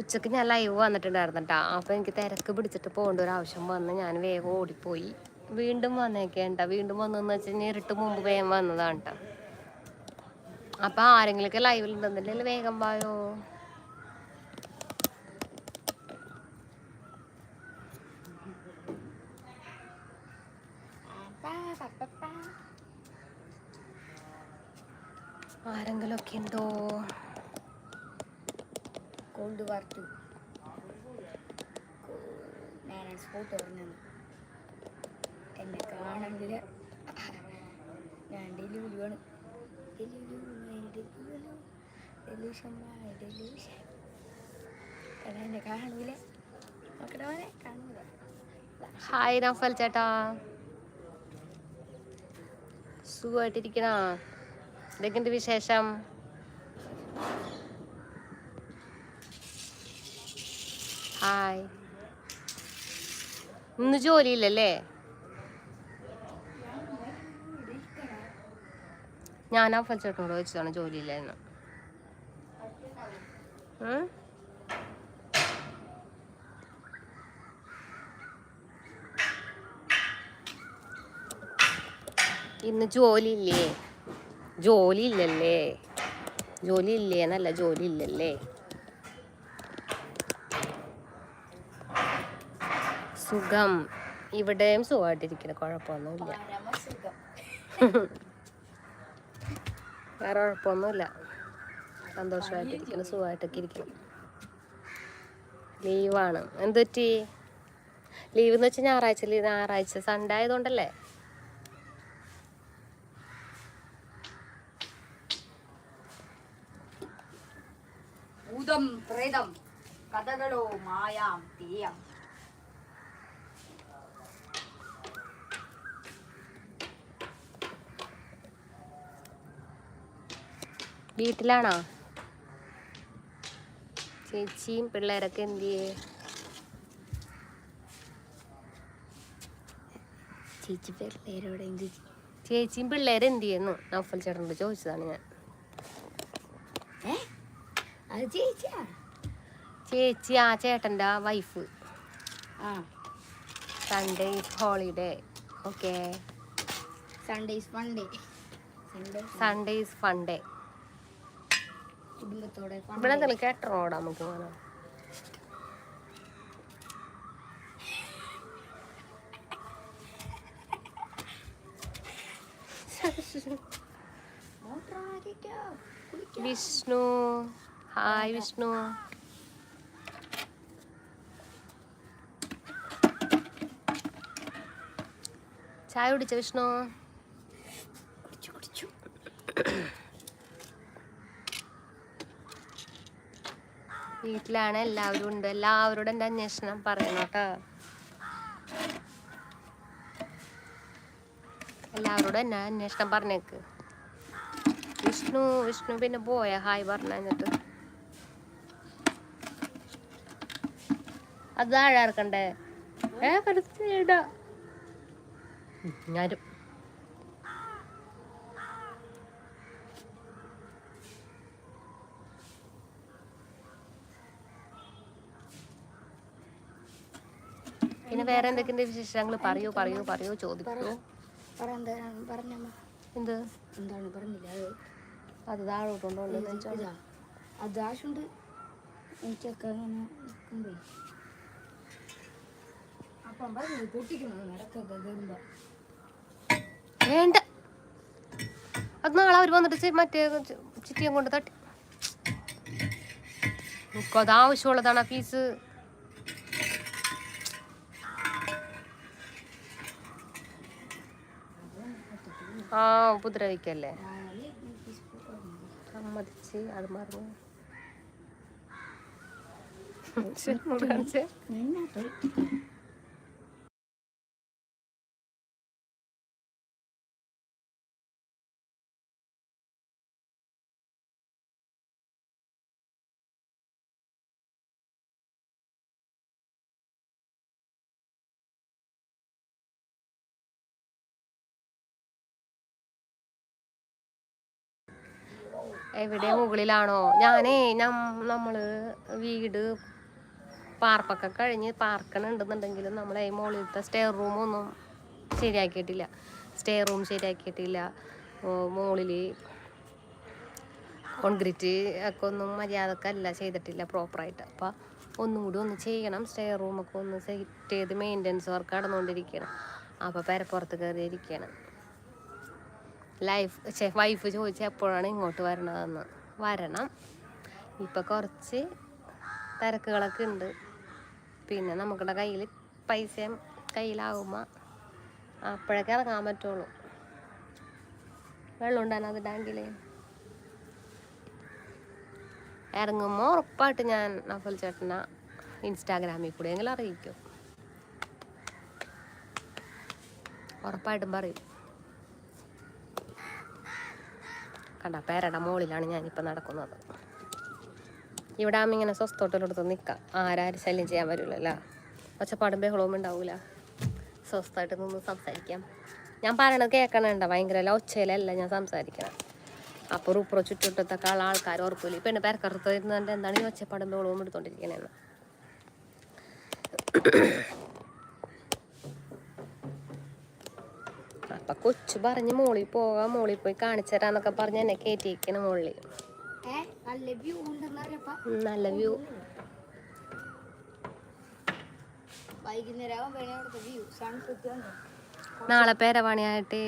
ഉച്ചയ്ക്ക് ഞാൻ ലൈവ് വന്നിട്ടുണ്ടായിരുന്നു കേട്ടോ അപ്പോൾ എനിക്ക് തിരക്ക് പിടിച്ചിട്ട് പോകേണ്ട ഒരു ആവശ്യം വന്ന് ഞാൻ വേഗം ഓടിപ്പോയി. വീണ്ടും വന്നേക്കേണ്ട. വീണ്ടും വന്നെന്ന് വെച്ച് കഴിഞ്ഞാൽ ഇരുട്ട് മുമ്പ് വേഗം വന്നതാണ് കേട്ടോ അപ്പം ആരെങ്കിലുമൊക്കെ ലൈവിൽ ഉണ്ടെന്നില്ലെങ്കിൽ വേഗം വായോ. ആരെങ്കിലൊക്കെ ഉണ്ടോ? കോൾഡ് വാർത്തു. ഞാൻ സ്പോട്ട് എന്നെ കാണണമെങ്കിൽ ഞാൻ ഡെലിവറിയാണ് എന്നെ കാണൂല നോക്കണേ കാണൂല ഹായ് നഫൽ ചേട്ടാ. സുഖമായിട്ടിരിക്കണ? എന്തൊക്കെയുണ്ട് വിശേഷം? ഹായ്. ഇന്ന് ജോലിയില്ലല്ലേ? ഞാൻ ആ ചേട്ടനോട് ചോദിച്ചതാണ് ജോലിയില്ലായിരുന്നു? ഇന്ന് ജോലി ഇല്ലേ ജോലി ഇല്ലല്ലേ സുഖം. ഇവിടെയും സുഖമായിട്ടിരിക്കുന്നു. കുഴപ്പമൊന്നുമില്ല. വേറെ കുഴപ്പമൊന്നുമില്ല. സന്തോഷമായിട്ടിരിക്കുന്നു. സുഖമായിട്ടൊക്കെ ഇരിക്കുന്നു. ലീവാണ്. എന്തുപറ്റി ലീവ് എന്ന് വെച്ചാൽ ഞായറാഴ്ച ലീവ് ഞായറാഴ്ച സൺഡേ ആയതുകൊണ്ടല്ലേ? ഭൂതം പ്രേതം കഥകളോ മായാം തീയം വീട്ടിലാണോ? ചേച്ചിയും പിള്ളേരൊക്കെ എന്ത് ചെയ്യേ? ചേച്ചി പിള്ളേരോടെ എന്ത് ചേച്ചിയും പിള്ളേരും എന്ത് ചെയ്യുന്നു? നൗഫൽ ചേട്ടനോട് ചോദിച്ചതാണ് ഞാൻ. ചേച്ചി ആ ചേട്ടന്റെ wife. Sunday holiday okay Sunday funday Sunday Sunday is funday കുടുംബത്തോടെ ഇവിടെ. എന്തെങ്കിലും കേട്ടറോടാ നമുക്ക് പോകാനോ? വിഷ്ണു ഹായ് വിഷ്ണു ചായ കുടിച്ച വിഷ്ണു വീട്ടിലാണ് എല്ലാവരും ഉണ്ട്. എല്ലാവരോടും എന്റെ അന്വേഷണം പറയണം കേട്ടോ. എല്ലാവരോടും എന്നെ അന്വേഷണം പറഞ്ഞേക്ക്. വിഷ്ണു വിഷ്ണു പിന്നെ പോയ. ഹായ് പറഞ്ഞിട്ട് എന്നിട്ട് അത് താഴെ ഏ? കരുത്തിട ഞാനും. പിന്നെ വേറെ എന്തൊക്കെയുണ്ട് വിശേഷങ്ങൾ പറയൂ പറയൂ പറയൂ ചോദിക്കൂ. എന്ത് എന്താണ് പറഞ്ഞില്ല. അത് താഴോട്ടുണ്ടോ അത് ആശുണ്ട് എനിക്കൊക്കെ അങ്ങനെ നിൽക്കുമ്പേ അപ്പം പറഞ്ഞു പൊട്ടിക്കണം. നടക്കൊക്കെ കയറുമ്പോ വേണ്ട. അത് നാളെ അവർ വന്നിട്ട് മറ്റേ ചിറ്റിയും കൊണ്ട് തട്ടി. നമുക്കത് ആവശ്യമുള്ളതാണ് ആ ഫീസ് ആ ഉപദ്രവിക്കല്ലേ സമ്മതിച്ച് അത് മറന്നു കാണിച്ചേ. എവിടെ? മുകളിലാണോ? ഞാനേ നമ്മൾ വീട് പാർപ്പൊക്കെ കഴിഞ്ഞ് പാർക്കണുണ്ടെന്നുണ്ടെങ്കിലും നമ്മളെ ഈ മുകളിലത്തെ സ്റ്റെയർ റൂമൊന്നും ശരിയാക്കിയിട്ടില്ല. സ്റ്റെയർ റൂം ശരിയാക്കിയിട്ടില്ല. മുകളിൽ കോൺക്രീറ്റ് ഒക്കെ ഒന്നും മര്യാദക്കല്ല ചെയ്തിട്ടില്ല പ്രോപ്പറായിട്ട് അപ്പോൾ ഒന്നും കൂടി ഒന്ന് ചെയ്യണം. സ്റ്റെയർ റൂമൊക്കെ ഒന്ന് സെറ്റ് ചെയ്ത് മെയിന്റെനൻസ് വർക്ക് നടന്നുകൊണ്ടിരിക്കണം അപ്പോൾ പെരപ്പുറത്ത് കേറി ഇരിക്കണം ലൈഫ് വൈഫ് ചോദിച്ചാൽ എപ്പോഴാണ് ഇങ്ങോട്ട് വരണതെന്ന്. വരണം. ഇപ്പം കുറച്ച് തിരക്കുകളൊക്കെ ഉണ്ട്. പിന്നെ നമുക്കുടെ കയ്യിൽ പൈസയും കയ്യിലാകുമ്പോൾ അപ്പോഴൊക്കെ ഇറങ്ങാൻ പറ്റുള്ളൂ. വെള്ളം ഉണ്ടാകും അത് ടാങ്കിൽ ഇറങ്ങുമ്പോൾ ഉറപ്പായിട്ട് ഞാൻ നഫൽ ചേട്ടനെ ഇൻസ്റ്റാഗ്രാമിൽ കൂടെ എങ്കിലും അറിയിക്കും. ഉറപ്പായിട്ടും പറയും. കണ്ട പേരയുടെ മുകളിലാണ് ഞാനിപ്പോൾ നടക്കുന്നത്. ഇവിടെ ആകുമ്പോൾ ഇങ്ങനെ സ്വസ്ഥോട്ടിലോട്ട് നിൽക്കാം ആരാരും ശല്യം ചെയ്യാൻ പറ്റില്ലല്ലോ ഒച്ചപ്പാടും ബഹളവും ഉണ്ടാവില്ല സ്വസ്ഥമായിട്ട് നിന്ന് സംസാരിക്കാം. ഞാൻ പറയണത് കേൾക്കണണ്ട ഭയങ്കര ഒച്ചയിലല്ല ഞാൻ സംസാരിക്കണം. അപ്പോൾ റൂപ്പറോ ചുറ്റുവട്ടത്തൊക്കെ ഉള്ള ആൾക്കാർ ഇപ്പം പെണ്ണ് പേരക്കറുത്ത് ഇരുന്നുകൊണ്ട് എന്താണ് ഈ ഒച്ചപ്പാടും ബഹളവും എടുത്തോണ്ടിരിക്കണേന്ന്? അപ്പൊ കൊച്ചു പറഞ്ഞ് മോളിൽ പോകാം മോളിൽ പോയി കാണിച്ചു തരാന്നൊക്കെ പറഞ്ഞ് എന്നെ കയറ്റിയിരിക്കണ മോളിൽ നല്ല വ്യൂ നാളെ പേരപണിയായിട്ട്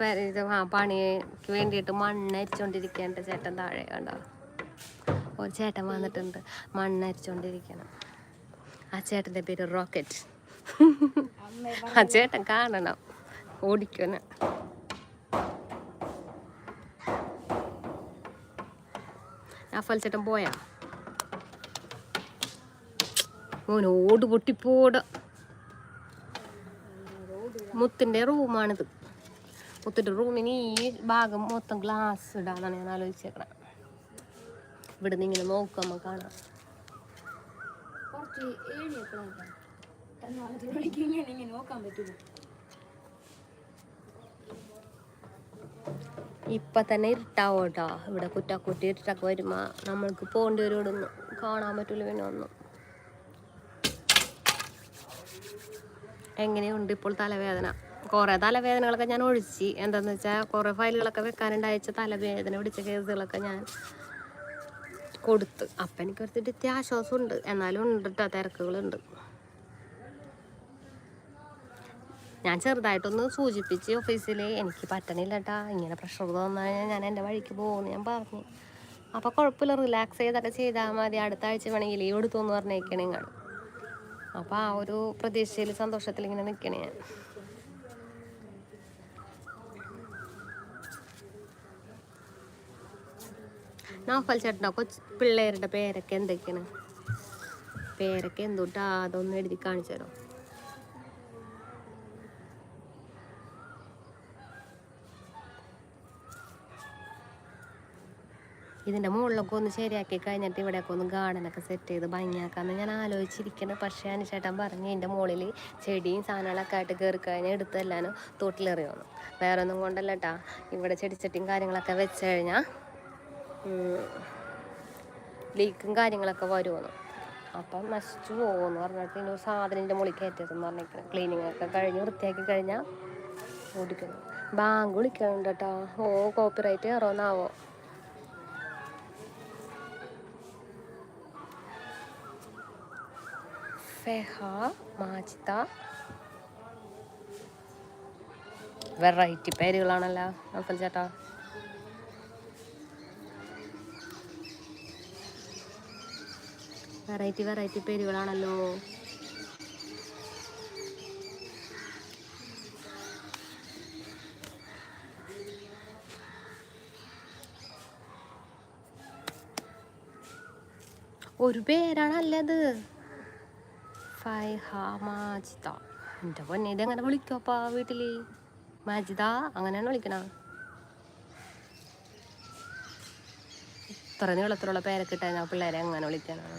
പേര- പണിയായിട്ട് ആ പണിക്ക് വേണ്ടിയിട്ട് മണ്ണ് അരിച്ചോണ്ടിരിക്കണ്ട ചേട്ടൻ താഴെ കണ്ടോ? ഒരു ചേട്ടൻ വന്നിട്ടുണ്ട് മണ്ണ് അരിച്ചോണ്ടിരിക്കണം. ആ ചേട്ടന്റെ പേര് റോക്കറ്റ്. ആ ചേട്ടൻ കാണണം. ഓടിക്കണം. അഫൽ ചേട്ടൻ പോയാ? ഓട് പൊട്ടിപ്പോട. മുത്തിന്റെ റൂമാണിത്. മുത്തിന്റെ റൂമിന് ഈ ഭാഗം മൊത്തം ഗ്ലാസ് ഇടാന്നാണ് ഞാൻ ആലോചിച്ചേക്കണം. നിന്ന് ഇങ്ങനെ നോക്കുമ്പോൾ കാണാം. കുറച്ച് ഏഴ് നോക്കാം. നോക്കാൻ പറ്റുമോ ഇപ്പം തന്നെ ഇരുട്ടാവും കേട്ടോ ഇവിടെ കുറ്റാക്കുട്ടി ഇരുട്ടൊക്കെ വരുമ്പോൾ നമ്മൾക്ക് പോകേണ്ടി വരും ഇവിടെ നിന്ന് കാണാൻ പറ്റില്ല പിന്നെ ഒന്നും. എങ്ങനെയുണ്ട് ഇപ്പോൾ തലവേദന? കുറേ തലവേദനകളൊക്കെ ഞാൻ ഒഴിച്ച്. എന്താണെന്ന് വെച്ചാൽ കുറേ ഫയലുകളൊക്കെ വെക്കാനുണ്ടായിച്ച തലവേദന പിടിച്ച കേസുകളൊക്കെ ഞാൻ കൊടുത്ത്. അപ്പം എനിക്ക് കുറച്ചിട്ട് ആശ്വാസമുണ്ട്. എന്നാലും ഉണ്ട് കേട്ടോ തിരക്കുകളുണ്ട്. ഞാൻ ചെറുതായിട്ടൊന്ന് സൂചിപ്പിച്ച് ഓഫീസിൽ എനിക്ക് പറ്റണില്ല കേട്ടാ ഇങ്ങനെ പ്രഷർ തോന്നാൽ ഞാൻ എന്റെ വഴിക്ക് പോകുമെന്ന് ഞാൻ പറഞ്ഞു. അപ്പോൾ കുഴപ്പമില്ല റിലാക്സ് ചെയ്തൊക്കെ ചെയ്താൽ മതി. അടുത്ത ആഴ്ച വേണമെങ്കിൽ ലീവ് എടുത്തു എന്ന് പറഞ്ഞേക്കണേ നിങ്ങൾ അപ്പോൾ ആ ഒരു പ്രതീക്ഷയിൽ സന്തോഷത്തിൽ ഇങ്ങനെ നിൽക്കണേ ഞാൻ. നോഫൽ ചേട്ടന്റെ കൊച്ചു പിള്ളേരുടെ പേരൊക്കെ എന്തൊക്കെയാണ്? പേരൊക്കെ എന്തുട്ടാ? അതൊന്ന് എഴുതി കാണിച്ചു തരാം? ഇതിന്റെ മുകളിലൊക്കെ ഒന്ന് ശരിയാക്കി കഴിഞ്ഞിട്ട് ഇവിടെയൊക്കെ ഒന്ന് ഗാർഡനൊക്കെ സെറ്റ് ചെയ്ത് ഭംഗിയാക്കാമെന്ന് ഞാൻ ആലോചിച്ചിരിക്കുന്നത് പക്ഷേ അനുശേട്ടൻ പറഞ്ഞു എന്റെ മുകളിൽ ചെടിയും സാധനങ്ങളൊക്കെ ആയിട്ട് കയറി കഴിഞ്ഞാൽ എടുത്തെല്ലാനും തോട്ടിലെറിയുന്നു. വേറെ ഒന്നും കൊണ്ടല്ല കേട്ടാ ഇവിടെ ചെടിച്ചട്ടിയും കാര്യങ്ങളൊക്കെ വെച്ച് കഴിഞ്ഞാൽ ലീക്കും കാര്യങ്ങളൊക്കെ വരുമെന്ന് അപ്പം നശിച്ചു പോകുമെന്ന് പറഞ്ഞിട്ട് ഇനി ഒരു സാധനം ഇതിന്റെ മുകളിൽ കയറ്റിയതെന്ന് പറഞ്ഞിരിക്കണം ക്ലീനിങ് ഒക്കെ കഴിഞ്ഞ് വൃത്തിയാക്കി കഴിഞ്ഞാൽ ഓടിക്കുന്നു. ബാങ്ക് വിളിക്കുന്നുണ്ട് കേട്ടോ ഓ കോപ്പിറൈറ്റ് കയറുമെന്നാവോ ഫെഹ മാജിത. വെറൈറ്റി പേരുകളാണല്ലോ അപ്പൽ ചേട്ടാ. വെറൈറ്റി വെറൈറ്റി പേരുകളാണല്ലോ. ഒരു പേരാണല്ലത് ഫൈഹ മാജിദ എന്റെ പൊന്നെ ഇതെങ്ങനെ വിളിക്കുമപ്പാ വീട്ടിൽ മാജിദ അങ്ങനെയാണ് വിളിക്കണ. ഇത്ര നീളത്തിലുള്ള പേരൊക്കെ ഇട്ടാൽ പിള്ളേരെ എങ്ങനെ വിളിക്കാനാണ്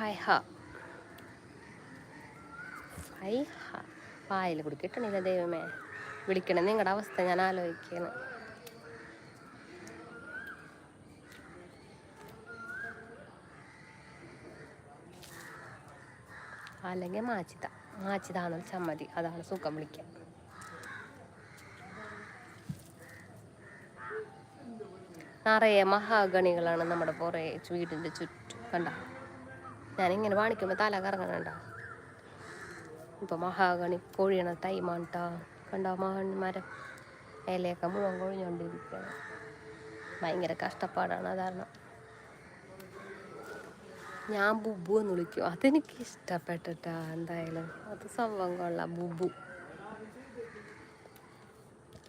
ഫൈഹ ഫൈഹ വായിൽ കൂടി കിട്ടണില്ല ദൈവമേ. വിളിക്കണം നിങ്ങളുടെ അവസ്ഥ ഞാൻ ആലോചിക്കണം. അല്ലെങ്കിൽ മാച്ചിത. മാച്ചിതാന്ന് വെച്ചാൽ മതി. അതാണ് സുഖം വിളിക്കുക നിറയെ മഹാഗണികളാണ് നമ്മുടെ പുറേ വീടിന്റെ ചുറ്റും. കണ്ട? ഞാനിങ്ങനെ കാണിക്കുമ്പോൾ തല കറങ്ങണണ്ട. ഇപ്പൊ മഹാഗണി കൊഴിയണ ടൈമാണ് കേട്ടോ കണ്ടോ മഹാഗണി മരം ഇലയൊക്കെ മുഴുവൻ കൊഴിഞ്ഞുകൊണ്ടിരിക്കുകയാണ് ഭയങ്കര കഷ്ടപ്പാടാണ് അതാണ് ഞാൻ ബുബു എന്ന് വിളിക്കും. അതെനിക്ക് ഇഷ്ടപ്പെട്ടിട്ടാ എന്തായാലും. അത് സംഭവം കൊള്ള ബുബു.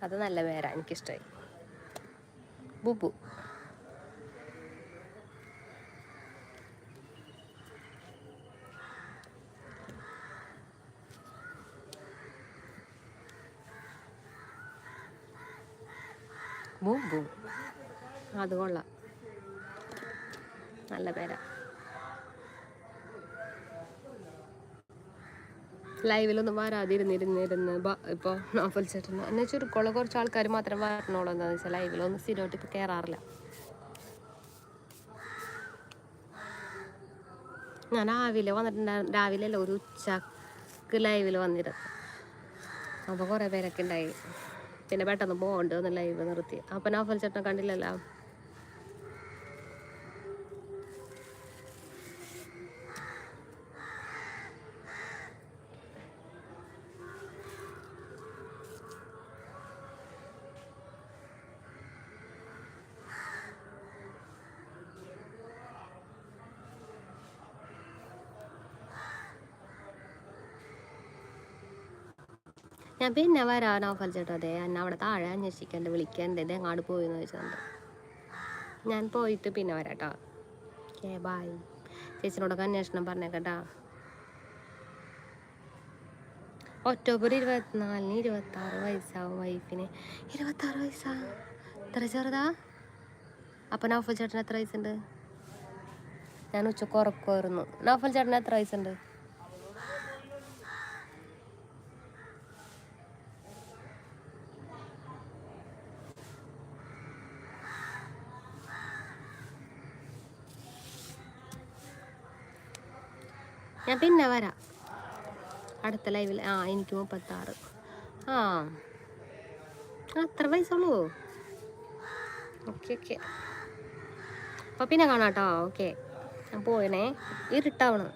അത് നല്ല പേരാ എനിക്കിഷ്ടമായി ബുബു. ബുബു. അത് കൊള്ളാം. നല്ല പേരാ. ലൈവിലൊന്നും വരാതിരുന്നിരുന്നിരുന്ന് ഇപ്പോൾ നോഫൽ ചേട്ടൻ എന്നെ ചുരുക്കമുള്ള കുറച്ച് ആൾക്കാർ മാത്രം വരണോളൂ എന്താണെന്ന് വെച്ചാൽ ലൈവിലൊന്നും സ്ഥിരമായിട്ട് ഇപ്പോൾ കയറാറില്ല ഞാൻ രാവിലെ വന്നിട്ടുണ്ടായിരുന്നു രാവിലെ അല്ല ഒരു ഉച്ചയ്ക്ക് ലൈവിൽ വന്നിരുന്നു. അപ്പോൾ കുറേ പേരൊക്കെ ഉണ്ടായി. പിന്നെ പെട്ടെന്ന് പോകണ്ട് ലൈവ് നിർത്തി. അപ്പം നോഫൽ ചേട്ടനെ കണ്ടില്ലല്ലോ? ഞാൻ പിന്നെ വരാൻ ഓഫർ ചേട്ടാ അതെ എന്നെ അവിടെ താഴെ അന്വേഷിക്കണ്ട് വിളിക്കണ്ട് ഇത് എങ്ങാട് എന്ന് ചോദിച്ചിട്ടുണ്ട് ഞാൻ പോയിട്ട് പിന്നെ വരാട്ടോ ഓക്കെ ബായ് ചേച്ചിനോടൊക്കെ അന്വേഷണം പറഞ്ഞേക്കട്ടാ ഒക്ടോബർ ഇരുപത്തിനാലിന് ഇരുപത്തി ആറ് വയസ്സാവും വൈഫിന്. ഇരുപത്തി ആറ് വയസ്സാ? എത്ര ചെറുതാ? അപ്പം നൗഫൽ ചേട്ടന് എത്ര വയസ്സുണ്ട്? ഞാൻ ഉച്ചയ്ക്ക് ഉറക്കുമായിരുന്നു നൗഫൽ ചേട്ടന് എത്ര വയസ്സുണ്ട്? ഞാൻ പിന്നെ വരാം. അടുത്ത ലൈവിൽ ആ എനിക്ക് മുപ്പത്താറ്. ആ. അത്ര വയസ്സുള്ളൂ ഓക്കെ ഓക്കെ അപ്പോൾ പിന്നെ കാണാം കേട്ടോ ഓക്കെ ഞാൻ പോയണേ. ഇരുട്ടാവണം.